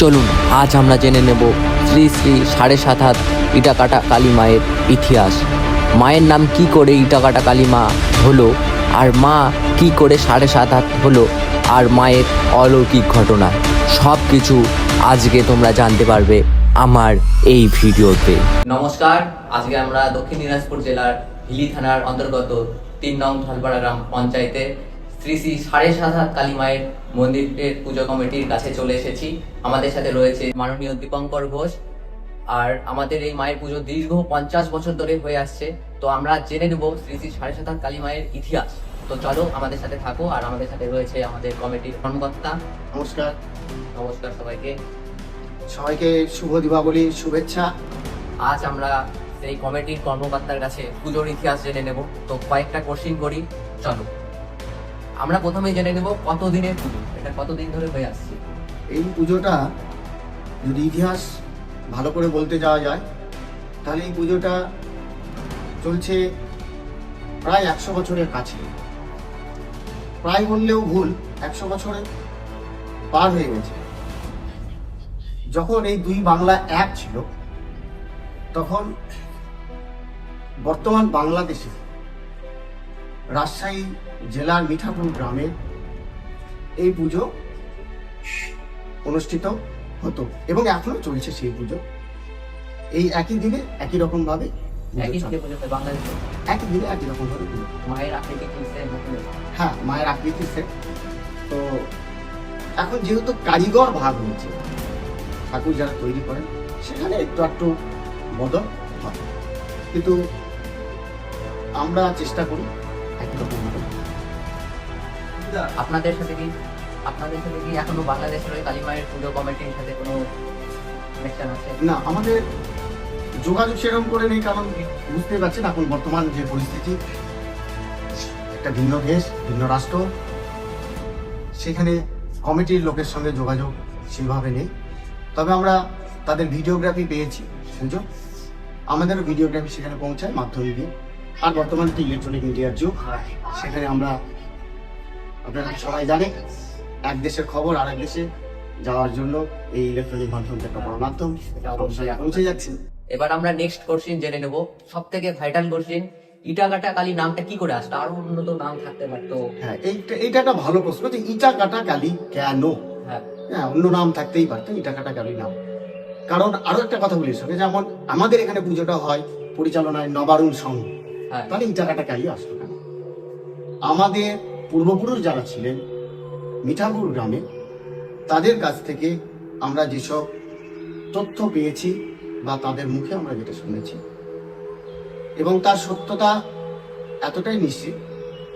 চলুন, আজ আমরা জেনে নেব শ্রী শ্রী সাড়ে সাত হাত ইটাকাটা কালী মায়ের ইতিহাস। মায়ের নাম কি করে ইটাকাটা কালী মা হলো, আর মা কি করে সাড়ে সাত হাত হলো, আর মায়ের অলৌকিক ঘটনা। সব কিছু আজকে তোমরা জানতে পারবে আমার এই ভিডিওতে। নমস্কার, আজকে আমরা দক্ষিণ দিনাজপুর জেলার হিলি থানার অন্তর্গত তিন নং ধলপাড়া গ্রাম পঞ্চায়েতে শ্রী শ্রী সাড়ে সাত হাত কালী মায়ের মন্দিরের পুজো কমিটির কাছে চলে এসেছি। আমাদের সাথে রয়েছে মাননীয় দীপঙ্কর ঘোষ। আর আমাদের এই মায়ের পুজো দীর্ঘ পঞ্চাশ বছর ধরে হয়ে আসছে। তো আমরা জেনে নেব শ্রী শ্রী সাড়ে সাত কালী মায়ের ইতিহাস। তো চলো আমাদের সাথে থাকো আর আমাদের সাথে রয়েছে আমাদের কমিটির কর্মকর্তা। নমস্কার। নমস্কার সবাইকে। সবাইকে শুভ দীপাবলি শুভেচ্ছা। আজ আমরা সেই কমিটির কর্মকর্তার কাছে পুজোর ইতিহাস জেনে নেব। তো কয়েকটা কোশ্চিন করি। চলো। আমরা প্রথমে জেনে নেব কত দিনের পুজো। এটা কতদিন ধরে হয়ে আসছে। এই পুজোটা যদি ইতিহাস ভালো করে বলতে যাওয়া যায়, তাহলে এই পুজোটা চলছে প্রায় একশো বছরের কাছে। প্রায় বললেও ভুল, একশো বছরে পার হয়ে গেছে। যখন এই দুই বাংলা এক ছিল, তখন বর্তমান বাংলাদেশে রাজশাহী জেলার মিঠাপুর গ্রামে এই পুজো অনুষ্ঠিত হতো এবং এখনও চলছে সেই পুজো। এই একই দিনে একই রকম ভাবে একই হয় দিনে একই রকম ভাবে মায়ের আকৃতি হ্যাঁ মায়ের আকৃতি সেট। তো এখন যেহেতু কারিগর ভাগ হয়েছে ঠাকুর যারা তৈরি করেন সেখানে একটু একটু বদল হয় কিন্তু আমরা চেষ্টা করি একই রকম ভাবে আপনাদের সাথে কি আপনাদের সাথে কি এখনও বাংলাদেশের ওই কালী মায়ের পুজো কমিটির সাথে কোনো কানেকশন আছে? না আমাদের যোগাযোগ সেরকম করে নেই কারণ বুঝতে পারছেন এখন বর্তমান যে পরিস্থিতি। একটা ভিন্ন দেশ ভিন্ন রাষ্ট্র। সেখানে কমিটির লোকের সঙ্গে যোগাযোগ সেভাবে নেই। তবে আমরা তাদের ভিডিওগ্রাফি পেয়েছি সুযোগ আমাদেরও ভিডিওগ্রাফি সেখানে পৌঁছায় মাধ্যম দিয়ে আর বর্তমান তো ইলেকট্রনিক মিডিয়ার যুগ। সেখানে আমরা আপনারা সবাই জানে এক দেশের খবর আর এক দেশে যাওয়ার জন্য এই ইলেকট্রনিক মাধ্যমটা একটা বড় মাধ্যম এটা অবশ্যই পৌঁছে যাচ্ছে। এবার আমরা নেক্সট কোশ্চিন জেনে নেব। সব থেকে ভাইটাল কোশ্চিন ইটাকাটা কালী নামটা কি করে আসলো? আরও উন্নত নাম থাকতে পারতো হ্যাঁ এইটা এইটা একটা ভালো প্রশ্ন যে ইটা কাটা কালি কেন? হ্যাঁ। হ্যাঁ অন্য নাম থাকতেই পারতো ইটা কাটা কালি নাম। কারণ আরও একটা কথা বলি সঙ্গে যেমন আমাদের এখানে পুজোটা হয় পরিচালনায় নবারুণ সংঘ হ্যাঁ। তাহলে ইটা কাটা কালি আসতো কেন? আমাদের পূর্বপুরুষ যারা ছিলেন মিঠাপুর গ্রামে, তাদের কাছ থেকে আমরা যেসব তথ্য পেয়েছি বা তাদের মুখে আমরা যেটা শুনেছি। এবং তার সত্যতা এতটাই নিশ্চিত,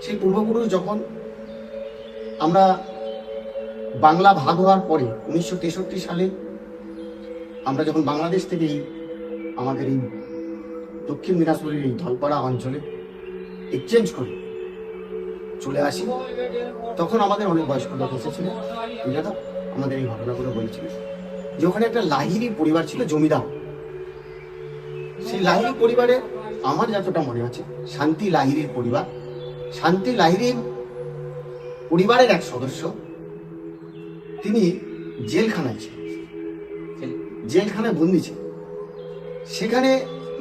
সেই পূর্বপুরুষ যখন আমরা বাংলা ভাগ হওয়ার পরে উনিশশো তেষট্টি সালে আমরা যখন বাংলাদেশ থেকে এই আমাদের এই দক্ষিণ দিনাজপুরের এই ধলপাড়া অঞ্চলে এক্সচেঞ্জ করি চলে আসি। তখন আমাদের অনেক বয়স্ক লোক এসেছিলেন দাদা, আমাদের এই ঘটনাগুলো বলেছিলেন যে ওখানে একটা লাহিরি পরিবার ছিল, জমিদার। সেই লাহিরি পরিবারে আমার যতটা মনে আছে, শান্তি লাহিরির পরিবার। শান্তি লাহিরির পরিবারের এক সদস্য, তিনি জেলখানায় ছিলেন। জেলখানায় বন্দি ছিলেন। সেখানে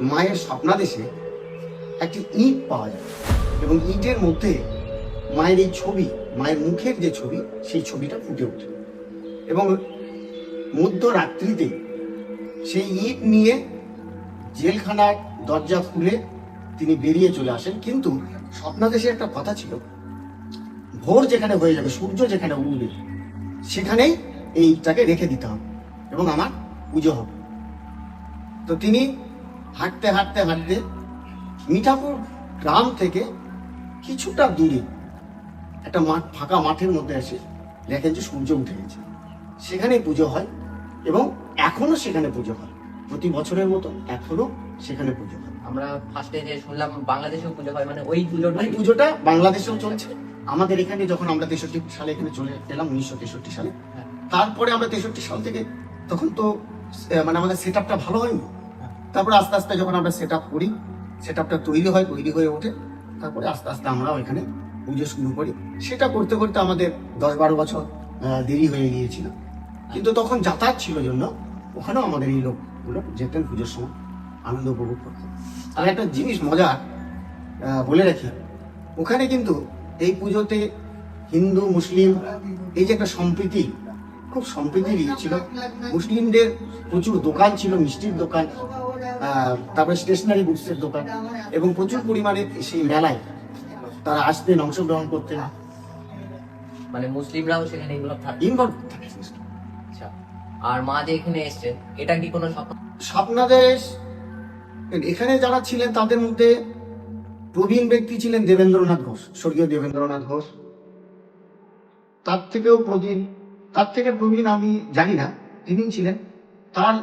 মায়ের স্বপ্নাদেশে একটি ইট পাওয়া যায়। এবং ইটের মধ্যে মায়ের এই ছবি, মায়ের মুখের যে ছবি, সেই ছবিটা ফুটে ওঠে। এবং মধ্যরাত্রিতে সেই ইট নিয়ে জেলখানার দরজা খুলে তিনি বেরিয়ে চলে আসেন। কিন্তু স্বপ্নাদেশে একটা কথা ছিল, ভোর যেখানে হয়ে যাবে, সূর্য যেখানে উঠবে, সেখানেই এই ইটটাকে রেখে দিতে হবে এবং আমার পুজো হবে। তো তিনি হাঁটতে হাঁটতে হাঁটতে মিঠাপুর গ্রাম থেকে কিছুটা দূরে একটা মাঠ ফাঁকা মাঠের মধ্যে এসে দেখেন যে সূর্য উঠে গেছে। সেখানে পুজো হয় এবং এখনও সেখানে পুজো হয়। প্রতি বছরের মতো এখনও সেখানে পুজো হয়। আমরা ফার্স্টে যে শুনলাম বাংলাদেশেও পুজো হয় মানে ওই পুজোটাই এই পুজোটা বাংলাদেশেও চলছে। আমাদের এখানে যখন আমরা তেষট্টি সালে এখানে চলে এলাম উনিশশো তেষট্টি সালে হ্যাঁ। তারপরে আমরা তেষট্টি সাল থেকে তখন তো মানে আমাদের সেট আপটা ভালো হয়নি। তারপরে আস্তে আস্তে যখন আমরা সেট আপ করি সেট আপটা তৈরি হয় তৈরি হয়ে ওঠে তারপরে আস্তে আস্তে আমরা ওইখানে পুজো শুরু করি। সেটা করতে করতে আমাদের দশ বারো বছর দেরি হয়ে গিয়েছিল। কিন্তু তখন যাতায়াত ছিল জন্য ওখানেও আমাদের এই লোকগুলো যেতেন পুজোর সময়, আনন্দ উপভোগ করতেন। আর একটা জিনিস মজার বলে রাখি, ওখানে কিন্তু এই পুজোতে হিন্দু, মুসলিম, এই যে একটা সম্প্রীতি, খুব সম্প্রীতি ছিল মুসলিমদের প্রচুর দোকান ছিল, মিষ্টির দোকান তারপরে স্টেশনারি বুকসের দোকান, এবং প্রচুর পরিমাণে সেই মেলায় তারা আসতেন অংশগ্রহণ করতেন। মানে মুসলিমরাও সেখানে এগুলো থাকে ইনভলভ আচ্ছা আর মা যে এখানে এসছেন এটা কি কোনো স্বপ্ন? স্বপ্নাদেশ এখানে যারা ছিলেন তাদের মধ্যে প্রবীণ ব্যক্তি ছিলেন দেবেন্দ্রনাথ ঘোষ স্বর্গীয় দেবেন্দ্রনাথ ঘোষ। তার থেকেও প্রবীণ তার থেকে প্রবীণ আমি জানি না তিনি ছিলেন। তার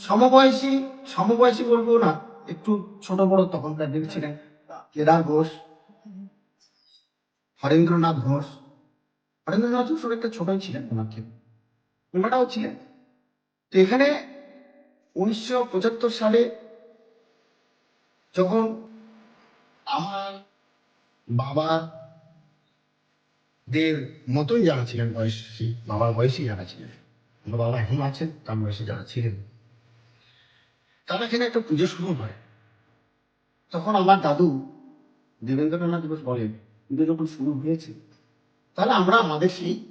সমবয়সী সমবয়সী বলব না একটু ছোট বড় তখনকার দিকে ছিলেন কেদার ঘোষ, হরেন্দ্রনাথ ঘোষ। হরেন্দ্রনাথ ঘোষ একটা ছোটই ছিলেন ওনার থেকে। ওনারাও ছিলেন। তো এখানে উনিশশো পঁচাত্তর সালে যখন আমার বাবা দের মতোই যারা ছিলেন, বয়সী, বাবার বয়সী যারা ছিলেন, আমার বাবা এখন আছেন, তার বয়সে যারা ছিলেন, তারা এখানে একটা পুজো শুরু হয়। তখন আমার দাদু দেবেন্দ্রনাথ ঘোষ বলেন পুজো যখন শুরু হয়েছে তাহলে আমরা আমাদের সেই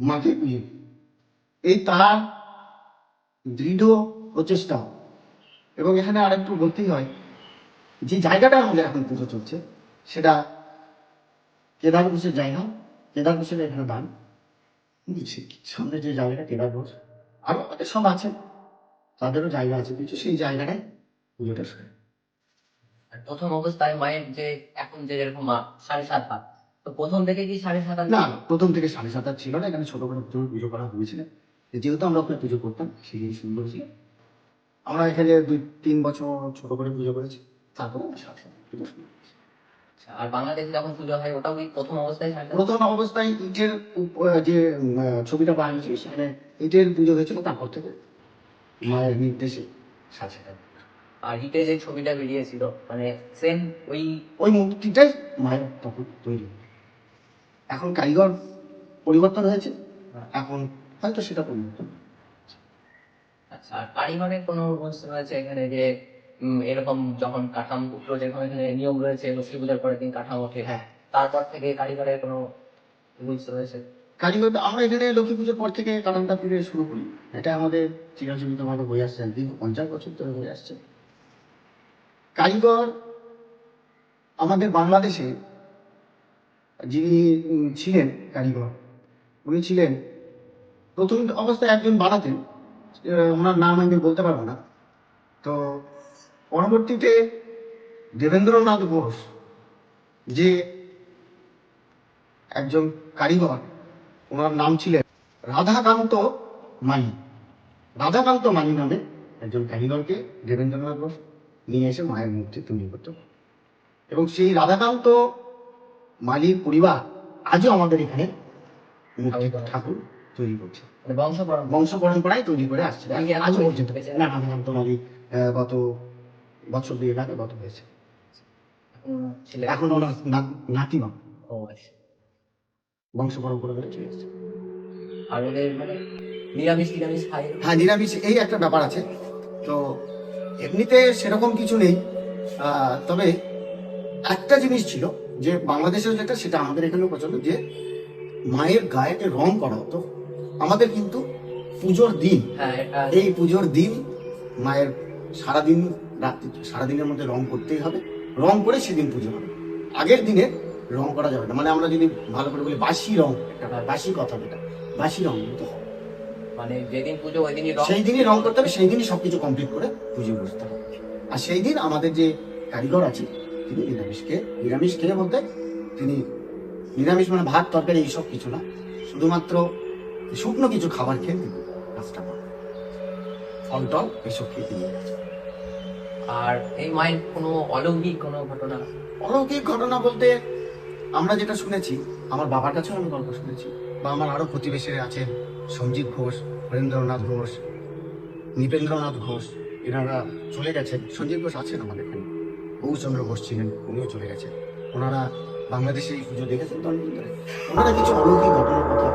মাকে পুজো এই তার দৃঢ় প্রচেষ্টা। এবং এখানে আরেকটু বলতেই হয় যে জায়গাটা আমাদের এখন পুজো চলছে সেটা কেদার ঘোষের জায়গা কেদার ঘোষের এখানে দান সামনে যে জায়গাটা কেদার ঘোষ আরও আমাদের সব আছে। তাদেরও জায়গা আছে। কিছু সেই জায়গাটায় পুজোটা প্রথম অবস্থায় মায়ের যে এখন যে যেরকম মা সাড়ে সাত হাত তো প্রথম থেকে কি সাড়ে সাত হাত না প্রথম থেকে সাড়ে সাত হাত ছিল না এখানে ছোট করে পুজো করা হয়েছিল যেহেতু আমরা ওখানে পুজো করতাম সেই সুন্দর ছিল আমরা এখানে দুই তিন বছর ছোট করে পুজো করেছি তারপরে। আচ্ছা, আর বাংলাদেশে যখন পুজো হয় ওটাও কি প্রথম অবস্থায়? প্রথম অবস্থায় ইটের যে ছবিটা বানিয়েছি সেখানে ইটের পুজো হয়েছিল তারপর থেকে মায়ের নির্দেশে সাড়ে সাত হাত। আর হিটে যে ছবিটা বেরিয়েছিল মানে সেম ওই ওই মূর্তিটাই মায়ের তখন তৈরি। এখন কারিগর পরিবর্তন হয়েছে। এখন হয়তো সেটা পরিবর্তন আচ্ছা আর কারিগরের কোনো রুলস রয়েছে এখানে যে এরকম যখন কাঠাম উঠল যেরকম এখানে নিয়ম রয়েছে লক্ষ্মী পূজার পরের দিন কাঠাম ওঠে হ্যাঁ। তারপর থেকে কারিগরের কোনো রুলস রয়েছে? কারিগর আমরা এখানে লক্ষ্মী পুজোর পর থেকে কারণটা ফিরে শুরু করি। এটা আমাদের চিরাচরিত ভাবে বয়ে আসছে দীর্ঘ পঞ্চাশ বছর ধরে হয়ে আসছে। কারিগর আমাদের বাংলাদেশে যিনি ছিলেন কারিগর, উনি ছিলেন প্রথম অবস্থায় একজন বানাতেন, ওনার নাম আমি বলতে পারব না। তো পরবর্তীতে দেবেন্দ্রনাথ ঘোষ যে একজন কারিগর, ওনার নাম ছিলেন রাধাকান্ত মানি। রাধাকান্ত মানি নামে একজন কারিগরকে দেবেন্দ্রনাথ ঘোষ নিয়ে এসে মায়ের মূর্তি তৈরি করতে এবং সেই রাধাকান্ত মালির পরিবার আজও আমাদের এখানে মূর্তি ঠাকুর তৈরি করছে। মানে বংশ বংশ পরম্পরায় তৈরি করে আসছে। আজও পর্যন্ত না রাধাকান্ত মালি গত বছর দুই আগে গত হয়েছে। ছিল। এখন ওনার নাতি মা। আচ্ছা। বংশ পরম্পরা ধরে চলে এসছে। আর ওদের মানে নিরামিষ নিরামিষ খায় হ্যাঁ নিরামিষ এই একটা ব্যাপার আছে। তো এমনিতে সেরকম কিছু নেই। তবে একটা জিনিস ছিল যে বাংলাদেশের যেটা সেটা আমাদের এখানেও প্রচলন যে মায়ের গায়েতে রং করা হতো। আমাদের কিন্তু পুজোর দিন হ্যাঁ এই পুজোর দিন মায়ের সারাদিন রাত্রি সারাদিনের মধ্যে রং করতেই হবে। রং করে সেদিন পুজো হবে। আগের দিনে রং করা যাবে না। মানে আমরা যদি ভালো করে বলি বাসি রং একটা বাসি কথা যেটা বাসি রং কিন্তু মানে যেদিন পুজো ওই দিনই রং সেই দিনই রং করতে হবে সেই দিনই সবকিছু কমপ্লিট করে পুজো বসতে হবে। আর সেই দিন আমাদের যে কারিগর আছে তিনি নিরামিষ খেয়ে নিরামিষ খেয়ে বলতে তিনি নিরামিষ মানে ভাত তরকারি এইসব কিছু না শুধুমাত্র শুকনো কিছু খাবার খেয়ে তিনি কাজটা করেন। ফল টল এসব খেয়ে তিনি আর এই মায়ের কোনো অলৌকিক কোনো ঘটনা? অলৌকিক ঘটনা বলতে আমরা যেটা শুনেছি আমার বাবার কাছেও আমি গল্প শুনেছি বা আমার আরও প্রতিবেশীরা আছেন সঞ্জীব ঘোষ হরেন্দ্রনাথ ঘোষ নৃপেন্দ্রনাথ ঘোষ এনারা চলে গেছেন। সঞ্জীব ঘোষ আছেন আমাদের এখানে। বহুচন্দ্র ঘোষ ছিলেন উনিও চলে গেছেন। ওনারা বাংলাদেশে এই পুজো দেখেছেন তো ধরে? ওনারা কিছু অলৌকিক ঘটনার কথা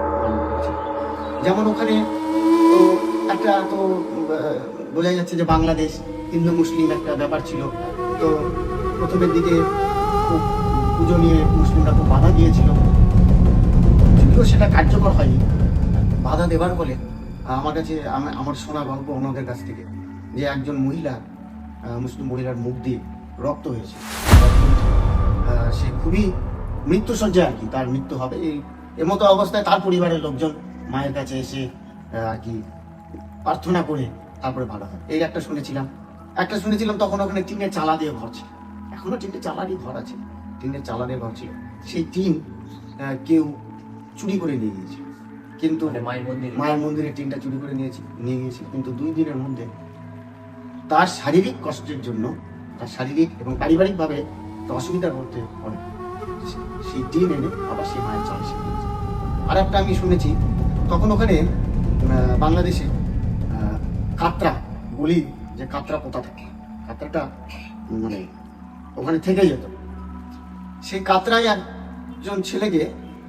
যেমন ওখানে তো একটা তো আহ, বোঝা যাচ্ছে যে বাংলাদেশ হিন্দু মুসলিম একটা ব্যাপার ছিল। তো প্রথমের দিকে খুব পুজো নিয়ে মুসলিমরা খুব বাধা দিয়েছিল। যদিও সেটা কার্যকর হয়নি। বাধা দেবার ফলে, আমার কাছে আম- আমার শোনা গল্প ওনাদের কাছ থেকে, যে একজন মহিলা মুসলিম মহিলার মুখ দিয়ে রক্ত হয়েছে। সে খুবই মৃত্যুসজ্জায় আর কি, তার মৃত্যু হবে। এই, এমতো অবস্থায় তার পরিবারের লোকজন মায়ের কাছে এসে আর কি প্রার্থনা করে তারপরে ভালো হয়। এই একটা শুনেছিলাম। একটা শুনেছিলাম, তখন ওখানে টিনের চালা দিয়ে ঘর ছিল। এখনও টিনের চালা দিয়ে ঘর আছে। টিনের চালা দিয়ে ঘর ছিল। সেই টিন কেউ চুরি করে নিয়ে গিয়েছি। কিন্তু মানে মায়ের মন্দির? মায়ের মন্দিরে টিনটা চুরি করে নিয়েছি নিয়ে গিয়েছি। কিন্তু দুই দিনের মধ্যে তার শারীরিক কষ্টের জন্য তার শারীরিক এবং পারিবারিকভাবে একটা অসুবিধার মধ্যে পড়ে। সেই টিন এনে আবার সেই মায়ের চলে সে আর একটা আমি শুনেছি তখন ওখানে বাংলাদেশে কাতরা বলি যে কাতরা পোতা থাকে কাতরাটা মানে ওখানে থেকে যেত। সেই কাতরায় একজন ছেলেকে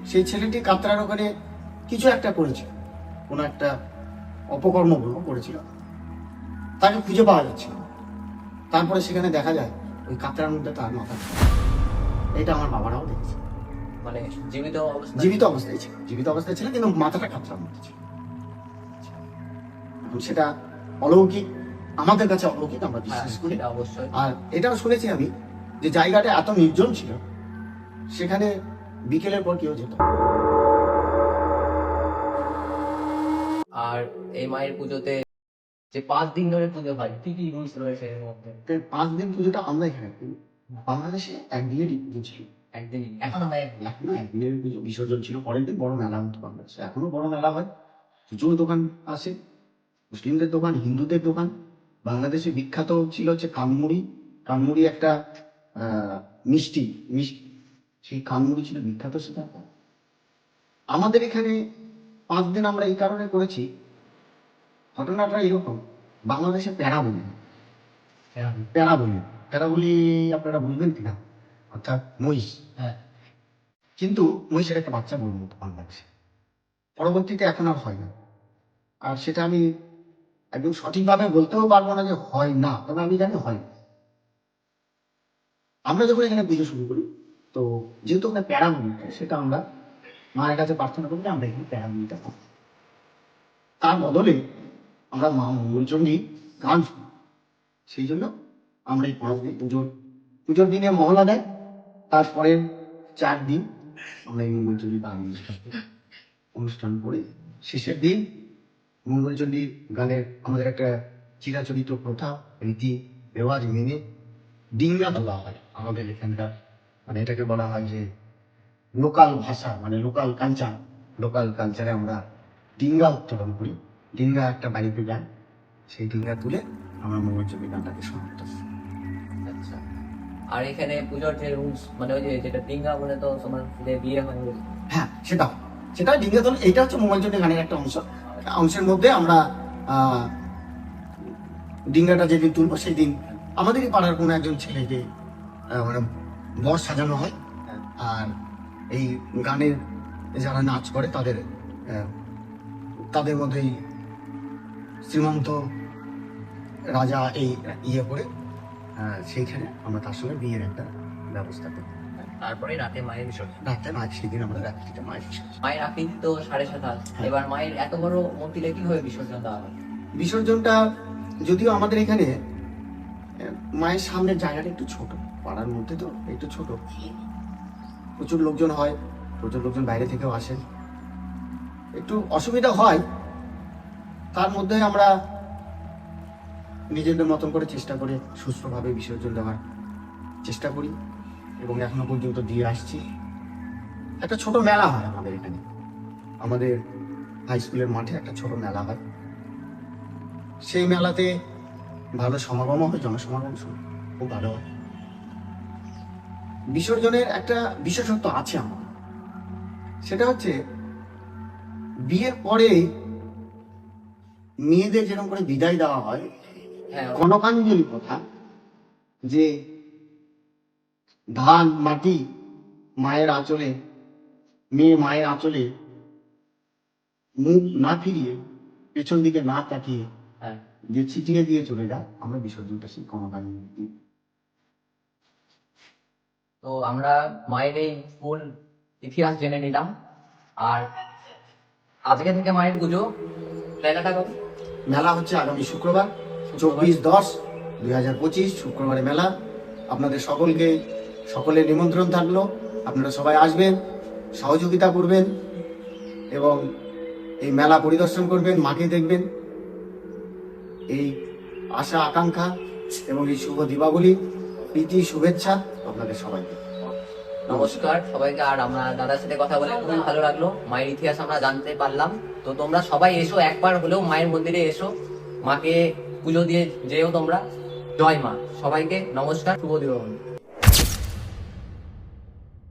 সেই ছেলেটি কাতরার ওখানে কিছু একটা করেছে কোনো একটা অপকর্ম বলব করেছিল। তাকে খুঁজে পাওয়া যাচ্ছে। তারপরে সেখানে দেখা যায় ওই কাতরার মধ্যে তার মাথা এটা আমার বাবারাও দেখেছে। মানে জীবিত অবস্থা জীবিত অবস্থায় ছিল। জীবিত অবস্থায় ছিল কিন্তু মাথাটা কাতরার মধ্যে ছিল। সেটা অলৌকিক আমাদের কাছে অলৌকিক আমরা হ্যাঁ, বিশ্বাস করি। অবশ্যই। আর এটাও শুনেছি আমি যে জায়গাটা এত নির্জন ছিল সেখানে বিকেলের পর কেউ যেত আর এই মায়ের পুজোতে যে পাঁচ দিন ধরে পুজো হয় কি কি রুলস রয়েছে এর মধ্যে? পাঁচ দিন পুজোটা আমরা এখানে করি। বাংলাদেশে একদিনেরই পুজো ছিল। একদিন এখনও হয় এখনও একদিনের পুজো বিসর্জন ছিল। পরের দিন বড় মেলা হতো বাংলাদেশে। এখনও বড় মেলা হয়। প্রচুর দোকান আছে। মুসলিমদের দোকান হিন্দুদের দোকান। বাংলাদেশে বিখ্যাত ছিল হচ্ছে কানমুড়ি। কানমুড়ি একটা আহ, মিষ্টি মিষ্টি সেই কানমুড়ি ছিল বিখ্যাত সেটা। আমাদের এখানে পাঁচ দিন আমরা এই কারণে করেছি ঘটনাটা এরকম বাংলাদেশে প্যারা বলি প্যারা বলি প্যারা বলি আপনারা বুঝবেন কিনা? অর্থাৎ মহিষ। হ্যাঁ। কিন্তু মহিষের একটা বাচ্চা গরুর মতো বাংলাদেশে। পরবর্তীতে এখন আর হয় না। আর সেটা আমি একদম সঠিকভাবে বলতেও পারব না যে হয় না তবে আমি জানি হয়। আমরা যখন এখানে পুজো শুরু করি তো যেহেতু ওখানে প্যারামুনি সেটা আমরা মায়ের কাছে প্রার্থনা করি যে আমরা এখানে প্যারামুনিটা পাবো তার বদলে আমরা মা মঙ্গলচণ্ডী গান শুনি সেই জন্য আমরা এই পরব পুজোর পুজোর দিনে মহলা দেয় তারপরে চার দিন আমরা এই মঙ্গলচণ্ডী গান অনুষ্ঠান করি। শেষের দিন মঙ্গলচণ্ডীর গানের আমাদের একটা চিরাচরিত প্রথা, রীতি, রেওয়াজ মেনে ডিঙ্গা তোলা হয় আমাদের এখানকার মানে এটাকে বলা হয় যে লোকাল ভাষা মানে লোকাল কালচার লোকাল কালচারে আমরা ডিঙ্গা উত্তোলন করি। ডিঙ্গা একটা বাড়িতে যান সেই ডিঙ্গা তুলে আমরা মঙ্গলচণ্ডী গানটাকে সমাপ্ত। আচ্ছা। আর এখানে পুজোর যে রুলস মানে ওই যে যেটা ডিঙ্গা বলে তো তোমার বিয়ে হয় হ্যাঁ সেটা সেটা ডিঙ্গা তোলা এটা হচ্ছে মোবাইলচণ্ডী গানের একটা অংশ। অংশের মধ্যে আমরা আহ, ডিঙ্গাটা যেদিন তুলবো সেই দিন আমাদেরই পাড়ার কোনো একজন ছেলেকে মানে বর সাজানো হয়। আর এই গানের যারা নাচ করে তাদের তাদের মধ্যেই শ্রীমন্ত রাজা এই ইয়ে করে সেইখানে আমরা তার সঙ্গে বিয়ের একটা ব্যবস্থা করি। তারপরে রাতে মায়ের বিসর্জন রাতে মাছ সেদিন আমরা রাত্রিতে মায়ের বিসর্জন মায়ের আকৃতি তো সাড়ে সাত হাত হ্যাঁ। এবার মায়ের এত বড় মূর্তিটা কীভাবে বিসর্জন দেওয়া হয়? বিসর্জনটা যদিও আমাদের এখানে মায়ের সামনের জায়গাটা একটু ছোট পাড়ার মধ্যে তো একটু ছোট। প্রচুর লোকজন হয়, প্রচুর লোকজন বাইরে থেকেও আসেন একটু অসুবিধা হয়, তার মধ্যে আমরা নিজেদের মতন করে চেষ্টা করে সুস্থভাবে বিসর্জন দেওয়ার চেষ্টা করি এবং এখনও পর্যন্ত দিয়ে আসছি। একটা ছোট মেলা হয় আমাদের এখানে। আমাদের হাই স্কুলের মাঠে একটা ছোট মেলা হয়। সেই মেলাতে ভালো সমাগমও হয়, জনসমাগম খুব ভালো হয়। বিসর্জনের একটা বিশেষত্ব আছে আমার। সেটা হচ্ছে বিয়ের পরে মেয়েদের যেরকম করে বিদায় দেওয়া হয় হ্যাঁ। কনকাঞ্জলি কথা যে ধান মাটি মায়ের আঁচলে মেয়ে মায়ের আঁচলে মুখ না ফিরিয়ে পেছন দিকে না তাকিয়ে হ্যাঁ। যে ছিটিয়ে দিয়ে চলে যায় আমরা বিসর্জনটা সেই মূর্তি তো আমরা মায়ের এই ফুল ইতিহাস জেনে নিলাম। আর আজকে থেকে মায়ের পুজো মেলাটা কবে? মেলা হচ্ছে আগামী শুক্রবার, চব্বিশ দশ দুই হাজার পঁচিশ, শুক্রবারে মেলা। আপনাদের সকলকে সকলের নিমন্ত্রণ থাকল। আপনারা সবাই আসবেন, সহযোগিতা করবেন এবং এই মেলা পরিদর্শন করবেন, মাকে দেখবেন। এই আশা, আকাঙ্ক্ষা এবং এই শুভ দীপাবলি প্রীতি শুভেচ্ছা আপনাদের সবাইকে। নমস্কার সবাইকে আর আমরা দাদার সাথে কথা বলে খুবই ভালো লাগল। মায়ের ইতিহাস আমরা জানতে পারলাম। তো তোমরা সবাই এসো একবার হলেও মায়ের মন্দিরে এসো। মাকে পুজো দিয়ে যেও তোমরা। জয় মা। সবাইকে নমস্কার। শুভ দিবস